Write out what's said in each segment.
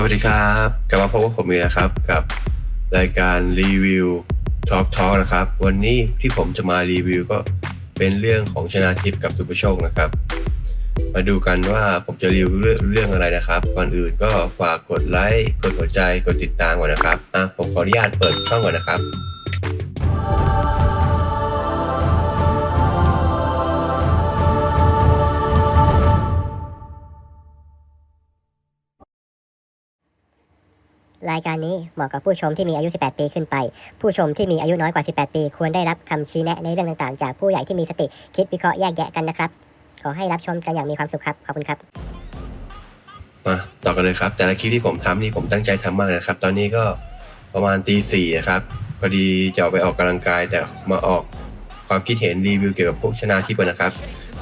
สวัสดีครับกลับมาพบกับผมอีกนะครับกับรายการรีวิวทอล์กทอล์กนะครับ วันนี้ที่ผมจะมารีวิวก็เป็นเรื่องของชนะทิพย์กับสุภโชคนะครับ มาดูกันว่าผมจะรีวิวเรื่องเรื่องอะไรนะครับ ก่อนอื่นก็ฝากกดไลค์กดหัวใจกดติดตามก่อนนะครับอะผมขออนุญาตเปิดช่องก่อนนะครับ รายการนี้เหมาะกับผู้ชมที่มีอายุ 18 ปีขึ้นไป ผู้ชมที่มีอายุน้อยกว่า 18 ปี ควรได้รับคำชี้แนะในเรื่องต่างๆ จากผู้ใหญ่ที่มีสติคิดวิเคราะห์แยกแยะกันนะครับ ขอให้รับชมกันอย่างมีความสุขครับ ขอบคุณครับ มาต่อกันเลยครับ แต่ละคลิปที่ผมทำนี่ผมตั้งใจทำมากนะครับ ตอนนี้ก็ประมาณตีสี่นะครับพอดีจะออกไปออกกำลังกายแต่มาออกความคิดเห็นรีวิวเกี่ยวกับพวกชนะทิพย์นะครับ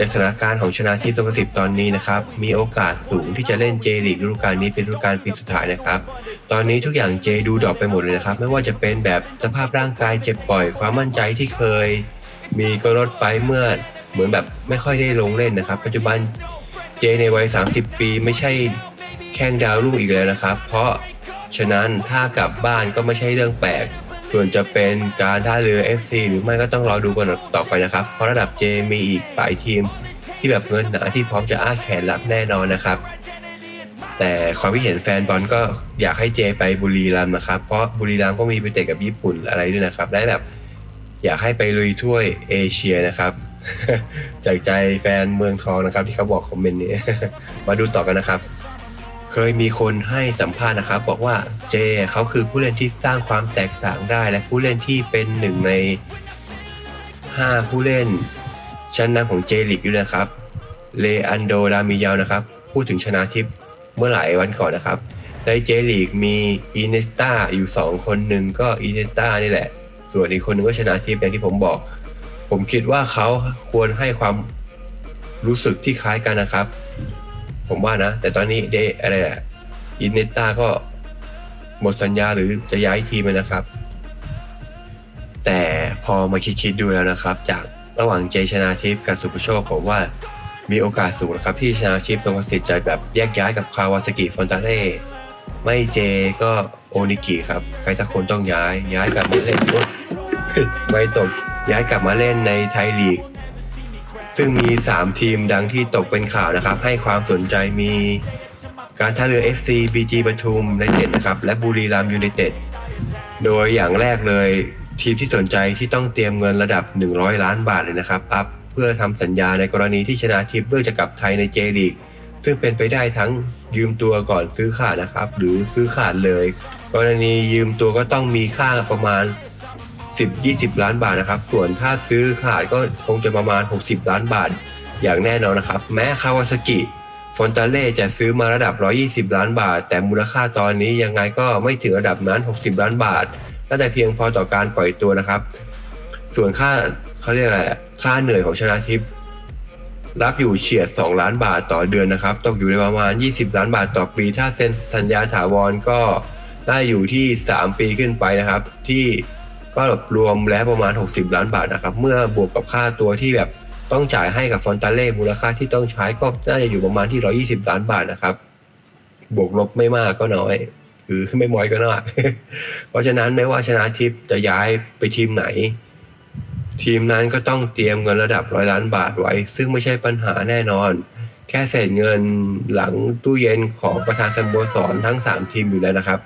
จากสถานการณ์ของชนะทิพย์สุภสิทธิ์ตอนนี้นะครับ มีโอกาสสูงที่จะเล่นเจลีกฤดูกาลนี้เป็นฤดูกาลปีสุดท้ายนะครับ ตอนนี้ทุกอย่างเจดูดรอปไปหมดเลยนะครับ ไม่ว่าจะเป็นแบบสภาพร่างกายเจ็บป่อย ความมั่นใจที่เคย มีก็ลดไปเมื่อเหมือนแบบไม่ค่อยได้ลงเล่นนะครับ ปัจจุบันเจในวัย 30 ปีไม่ใช่แข้งดาวรุ่งอีกแล้วนะครับ เพราะฉะนั้นถ้ากลับบ้านก็ไม่ใช่เรื่องแปลก ส่วนจะเป็นการท่าเรือ FC หรือไม่ก็ต้องรอดูกันต่อไปนะครับ เพราะระดับเจมีอีกหลายทีม ที่แบบเงินหนาที่พร้อมจะอ้าแขนรับแน่นอนนะครับ แต่ความคิดเห็นแฟนบอลก็อยากให้เจไปบุรีรัมย์นะครับ เพราะบุรีรัมย์ก็มีไปเตะกับญี่ปุ่นอะไรด้วยนะครับ และแบบอยากให้ไปลุยถ้วยเอเชียนะครับจากใจแฟนเมืองทองนะครับ ที่เขาบอกคอมเมนต์นี้ มาดูต่อกันนะครับ เคยมีคนให้สัมภาษณ์นะครับ บอกว่าเจเขาคือผู้เล่นที่สร้างความแตกต่างได้ และผู้เล่นที่เป็นหนึ่งในห้าผู้เล่น ชั้นนำของเจลิกอยู่นะครับเลอันโดดามิยาวนะครับ พูดถึงชนะทิพย์เมื่อหลายวันก่อนนะครับ ในเจลีกมีอินเนสตาอยู่ 2 คนหนึ่งก็อินเนสตานี่แหละ ส่วนอีกคนนึงก็ชนะทิพย์อย่างที่ผมบอก ผมคิดว่าเขาควรให้ความรู้สึกที่คล้ายกันนะครับ ผมว่านะ แต่ตอนนี้เดอะไรอะอินเนสตาก็หมดสัญญาหรือจะย้ายทีมนะครับ แต่พอมาคิดๆดูแล้วนะครับ จากระหว่างเจชนาทิพย์กับสุภโชคผมว่ามีโอกาสสูงนะครับที่ชนะทิพย์ตรงสิทธิ์ใจแบบแยกย้ายกับคาวาสกิฟอนตาเล่ไม่เจก็โอนิกิครับ ใครสักคนต้องย้ายย้ายกลับมาเล่นไม่ตกย้ายกลับมาเล่นในไทยลีก ซึ่งมี 3 ทีมดังที่ตกเป็นข่าวนะครับ ให้ความสนใจมีการท่าเรือ FC BG ปทุมในเต็ดนะครับ และบุรีรัมยูไนเต็ดโดยอย่างแรกเลยทีมที่สนใจที่ต้องเตรียมเงินระดับ 100 ล้านบาทเลยนะครับอัพเพื่อทำสัญญาในกรณีที่ชนะทิพย์เลือกจะกลับไทยในเจลีกซึ่งเป็นไปได้ทั้งยืมตัวก่อนซื้อขาดนะครับ หรือซื้อขาดเลย กรณียืมตัวก็ต้องมีค่าประมาณ 10-20 ล้านบาทนะครับ ส่วนถ้าซื้อขาดก็คงจะประมาณ 60 ล้านบาท อย่างแน่นอนนะครับ แม้คาวาซากิฟอนตาเล่จะซื้อมาระดับ 120 ล้านบาท แต่มูลค่าตอนนี้ยังไงก็ไม่ถึงระดับนั้น 60 ล้านบาทน่าจะเพียงพอต่อการปล่อยตัวนะครับ ส่วนค่าเขาเรียกอะไรค่าเหนื่อยของชนะทิพย์รับอยู่เฉียด 2 ล้านบาทต่อเดือนนะครับ ตกอยู่ในประมาณ 20 ล้านบาทต่อปี ถ้าเซ็นสัญญาถาวรก็ได้อยู่ที่ 3 ปีขึ้นไปนะครับ ที่ ก็รวมแล้วประมาณ 60 ล้านบาทนะครับ เมื่อบวกกับค่าตัวที่แบบต้องจ่ายให้กับฟอนตาเล่มูลค่าที่ต้องใช้ก็น่าจะอยู่ประมาณที่ 120 ล้านบาทนะครับ บวกลบไม่มากก็น้อยคือไม่ม้อยก็น้อยเพราะฉะนั้นไม่ว่าชนะทิพย์จะย้ายไปทีมไหน ทีมนั้นก็ต้องเตรียมเงินระดับร้อยล้านบาทไว้ ซึ่งไม่ใช่ปัญหาแน่นอน แค่เศษเงินหลังตู้เย็นของประธานสโมสรทั้ง 3 ทีมอยู่แล้วนะครับ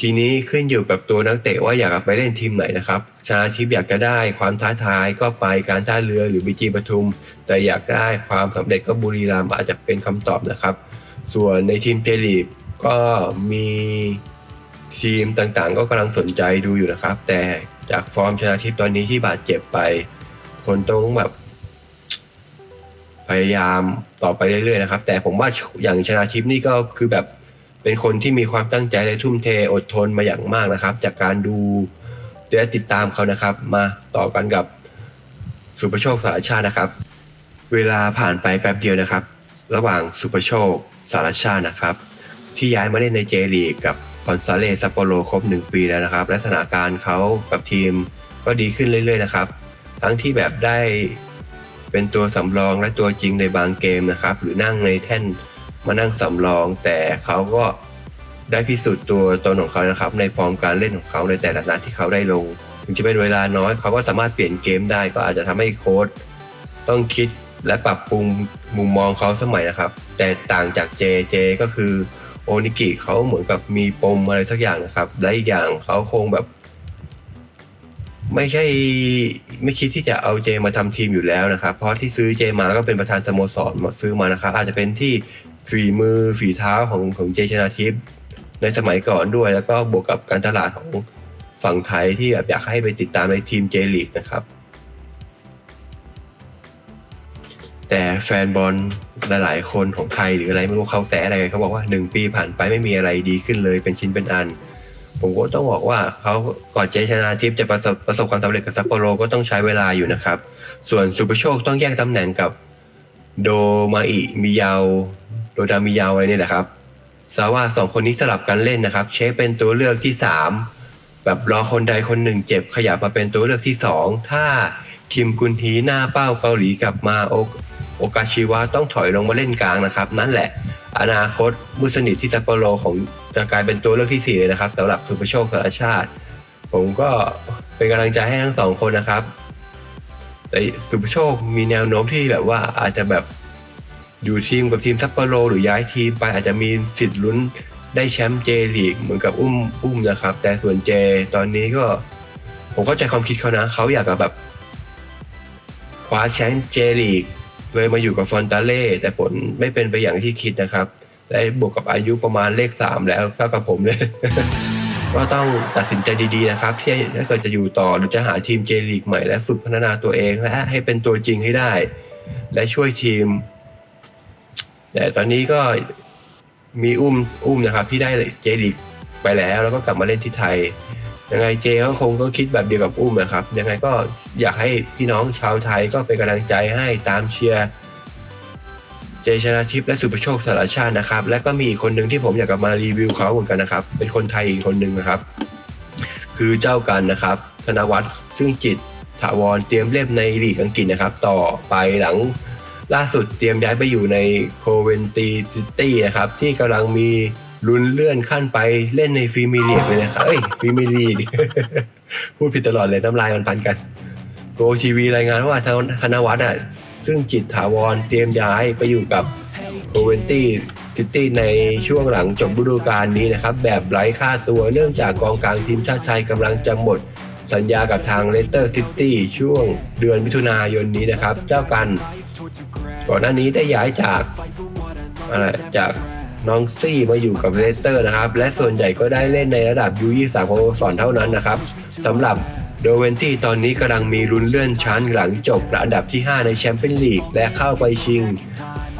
ทีนี้ขึ้นอยู่กับตัวนักเตะว่าอยากไปเล่นทีมไหนนะครับ ชนะทิพย์อยากจะได้ความท้าทายก็ไปการท่าเรือหรือบีจีปทุม แต่อยากได้ความสำเร็จก็บุรีรัมย์อาจจะเป็นคำตอบนะครับ ส่วนในทีมเจลีกก็มีทีมต่างๆ ก็กำลังสนใจดูอยู่นะครับ แต่จากฟอร์มชนะทิพย์ตอนนี้ที่บาดเจ็บไป คนต้องแบบ พยายามต่อไปเรื่อยๆนะครับ แต่ผมว่าอย่างชนะทิพย์นี่ก็คือแบบ เป็นคนที่มีความตั้งใจและทุ่มเทอดทนมาอย่างมากนะครับ จากการดูและติดตามเขานะครับ มาต่อกันกับสุประโชคสารชาตินะครับ เวลาผ่านไปแป๊บเดียวนะครับ ระหว่างสุประโชคสารชาตินะครับ ที่ย้ายมาเล่นในเจลีกกับคอนซาเลซัปโปโรครบหนึ่งปีแล้วนะครับ และสถานการณ์เขากับทีมก็ดีขึ้นเรื่อยๆนะครับ ทั้งที่แบบได้เป็นตัวสำรองและตัวจริงในบางเกมนะครับ หรือนั่งในแท่น มานั่งสำรอง แต่เขาก็ได้พิสูจน์ตัวตนของเขานะครับ ในฟอร์มการเล่นของเขาในแต่ละนัดที่เขาได้ลง ถึงจะเป็นเวลาน้อยเขาก็สามารถเปลี่ยนเกมได้ก็อาจจะทำให้โค้ชต้องคิดและปรับปรุงมุมมองเขาสมัยนะครับ แต่ต่างจากเจเจก็คือโอนิกิเขาเหมือนกับมีปมอะไรสักอย่างนะครับ และอีกอย่างเขาคงแบบ ไม่ใช่ไม่คิดที่จะเอาเจมาทำทีมอยู่แล้วนะครับ เพราะที่ซื้อเจมาก็เป็นประธานสโมสรมาซื้อมานะครับ อาจจะเป็นที่ ฝีมือฝีเท้าของของเจชนาทิพย์ในสมัยก่อนด้วย แล้วก็บวกกับการตลาดของฝั่งไทยที่แบบอยากให้ไปติดตามในทีมเจลีกนะครับ แต่แฟนบอลหลายๆคนของไทยหรืออะไรไม่รู้เขาแสอะไรเขาบอกว่าหนึ่งปีผ่านไปไม่มีอะไรดีขึ้นเลยเป็นชิ้นเป็นอัน ผมก็ต้องบอกว่าเขาก่อนเจชนาทิพย์จะประสบประสบความสำเร็จกับซัปโปโรก็ต้องใช้เวลาอยู่นะครับ ส่วนสุปโชคต้องแยกตำแหน่งกับโดมาอิมิยาว โดดามิยาวอะไรเนี่ยแหละครับซาว่าสองคนนี้สลับกันเล่นนะครับ เชฟเป็นตัวเลือกที่สามแบบรอคนใดคนหนึ่งเจ็บขยับมาเป็นตัวเลือกที่สองถ้าคิมกุนฮีหน้าเป้าเกาหลีกลับมาโอโอกาชิวะต้องถอยลงมาเล่นกลางนะครับ นั่นแหละ อนาคตมือสนิทที่ซัปโปโรของจะกลายเป็นตัวเลือกที่สี่เลยนะครับสำหรับสุปโชคสารชาติ ผมก็เป็นกำลังใจให้ทั้งสองคนนะครับแต่สุปโชคมีแนวโน้มที่แบบว่าอาจจะแบบ อยู่ทีมกับทีมซัปโปโรหรือย้ายทีมไปอาจจะมีสิทธิ์ลุ้นได้แชมป์เจลีกเหมือนกับอุ้มอุ้มนะครับ แต่ส่วนเจตอนนี้ก็ ผมเข้าใจความคิดเขานะเขาอยากจะแบบคว้าแชมป์เจลีกเลยมาอยู่กับฟอนตาเล่แต่ผลไม่เป็นไปอย่างที่คิดนะครับและบวกกับอายุประมาณเลขสามแล้วเท่ากับผมเลย ก็ต้องตัดสินใจดีๆนะครับที่ถ้าเกิดจะอยู่ต่อหรือจะหาทีมเจลีกใหม่และฝึกพัฒนาตัวเองและให้เป็นตัวจริงให้ได้ และช่วยทีม แต่ตอนนี้ก็มีอุ้มอุ้มนะครับที่ได้เจลีกไปแล้ว แล้วก็กลับมาเล่นที่ไทย ยังไงเจก็คงก็คิดแบบเดียวกับอุ้มนะครับ ยังไงก็อยากให้พี่น้องชาวไทยก็เป็นกำลังใจให้ตามเชียร์เจชนะทิพย์และสุประโชคสารชาตินะครับ และก็มีอีกคนหนึ่งที่ผมอยากจะมารีวิวเขาเหมือนกันนะครับ เป็นคนไทยอีกคนหนึ่งนะครับ คือเจ้ากันนะครับ ธนวัฒน์ซึ่งจิตถาวรเตรียมเล่มในลีกอังกฤษนะครับ ต่อไปหลัง ล่าสุดเตรียมย้ายไปอยู่ในโคเวนตีซิตี้นะครับ ที่กำลังมีลุ้นเลื่อนขั้นไปเล่นในฟรีมียร์ลีกเลยนะครับเอ้ยฟรีมียร์ลีกพูดผิดตลอดเลยน้ำลายมันพันกันโกทีวีรายงานว่าธนวัฒน์อะซึ่งจิตถาวรเตรียมย้ายไปอยู่กับโคเวนตี้ซิตี้ในช่วงหลังจบฤดูกาลนี้นะครับ แบบไร้ค่าตัวเนื่องจากกองกลางทีมชาติไทยกำลังจะหมด สัญญากับทางเลสเตอร์ซิตี้ช่วงเดือนมิถุนายนนี้นะครับ เจ้ากัน ก่อนหน้านี้ได้ย้ายจากอะไรจากน้องซี่มาอยู่กับเลสเตอร์นะครับ และส่วนใหญ่ก็ได้เล่นในระดับยูยี่สามของสอนเท่านั้นนะครับสำหรับโดเวนตี้ตอนนี้กำลังมีลุ้นเลื่อนชั้นหลังจบอันดับที่ 5 ในแชมเปี้ยนลีก และเข้าไปชิง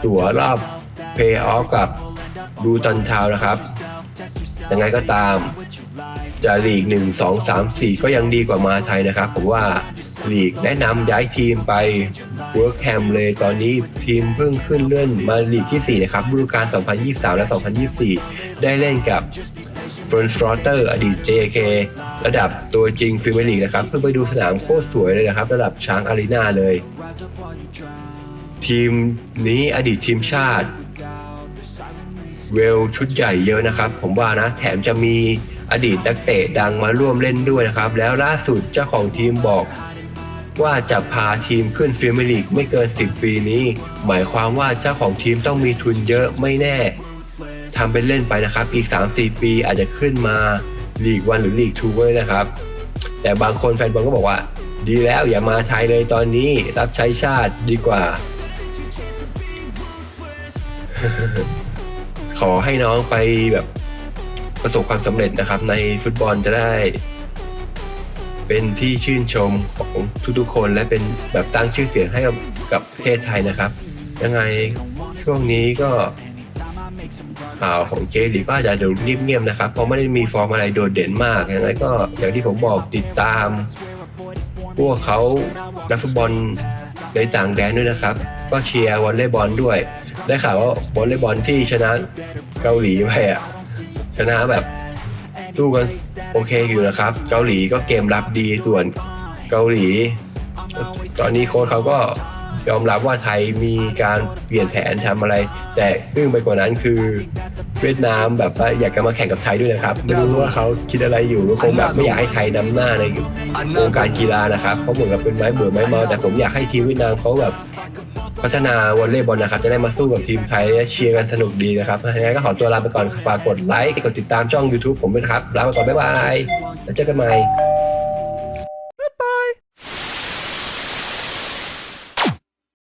ตั๋วรอบเพย์ออฟกับดูตันทาวน์นะครับ ยังไงก็ตามจะลีก 1 2 3 4 ก็ยังดีกว่ามาไทยนะครับ ผมว่า ลีกแนะนำย้ายทีมไปเวิร์กแฮมเลยตอนนี้ทีมเพิ่งขึ้นเลื่อนมาลีกที่ 4 นะครับฤดูกาล 2023 และ 2024 ได้เล่นกับเฟร์นสตรอเตอร์อดีต JK ระดับตัวจริงฟิเมลีกนะครับ เพิ่งไปดูสนามโคตรสวยเลยนะครับ ระดับช้างอารีนาเลย ทีมนี้อดีตทีมชาติเวลชุดใหญ่เยอะนะครับ ผมว่านะ แถมจะมีอดีตนักเตะดังมาร่วมเล่นด้วยนะครับ แล้วล่าสุดเจ้าของทีมบอก ว่าจะพาทีมขึ้นฟิเมลีกไม่เกิน 10 ปีนี้ หมายความว่าเจ้าของทีมต้องมีทุนเยอะไม่แน่ทำเป็นเล่นไปนะครับ อีก 3-4 ปีอาจจะขึ้นมาลีกวันหรือลีกทูเลยนะครับ แต่บางคนแฟนบอลก็บอกว่า ดีแล้วอย่ามาไทยเลยตอนนี้รับใช้ชาติดีกว่า ขอให้น้องไปแบบประสบความสำเร็จนะครับ ในฟุตบอลจะได้ เป็นที่ชื่นชมของทุกๆคน และเป็นแบบตั้งชื่อเสียงให้กับกับประเทศไทยนะครับ ยังไงช่วงนี้ก็ข่าวของเจลีก็อาจจะดูเงียบๆนะครับ เพราะไม่ได้มีฟอร์มอะไรโดดเด่นมากยังไงก็อย่างที่ผมบอกติดตาม พวกเขานักฟุตบอลในต่างแดนด้วยนะครับ ก็เชียร์วอลเลย์บอลด้วย ได้ข่าวว่าวอลเลย์บอลที่ชนะเกาหลีไปอะชนะแบบ สู้กันโอเคอยู่นะครับ เกาหลีก็เกมรับดีส่วนเกาหลี ตอนนี้โค้ชเขาก็ยอมรับว่าไทยมีการเปลี่ยนแผนทำอะไร แต่อึ้งไปกว่านั้นคือเวียดนามแบบว่าอยากจะมาแข่งกับไทยด้วยนะครับไม่รู้ว่าเขาคิดอะไรอยู่ก็คงแบบไม่อยากให้ไทยนำหน้าในวงการกีฬานะครับเพราะเหมือนกับเป็นไม้เบื่อไม้เมาแต่ผมอยากให้ทีมเวียดนามเขาแบบ พัฒนาวอลเลย์บอลนะครับ จะได้มาสู้กับทีมไทยเชียร์กันสนุกดีนะครับยังไงก็ขอตัวลาไปก่อนฝากกดไลค์กดติดตามช่อง YouTube ผมด้วยนะครับลาไปก่อนบ๊ายบายแล้วเจอกันใหม่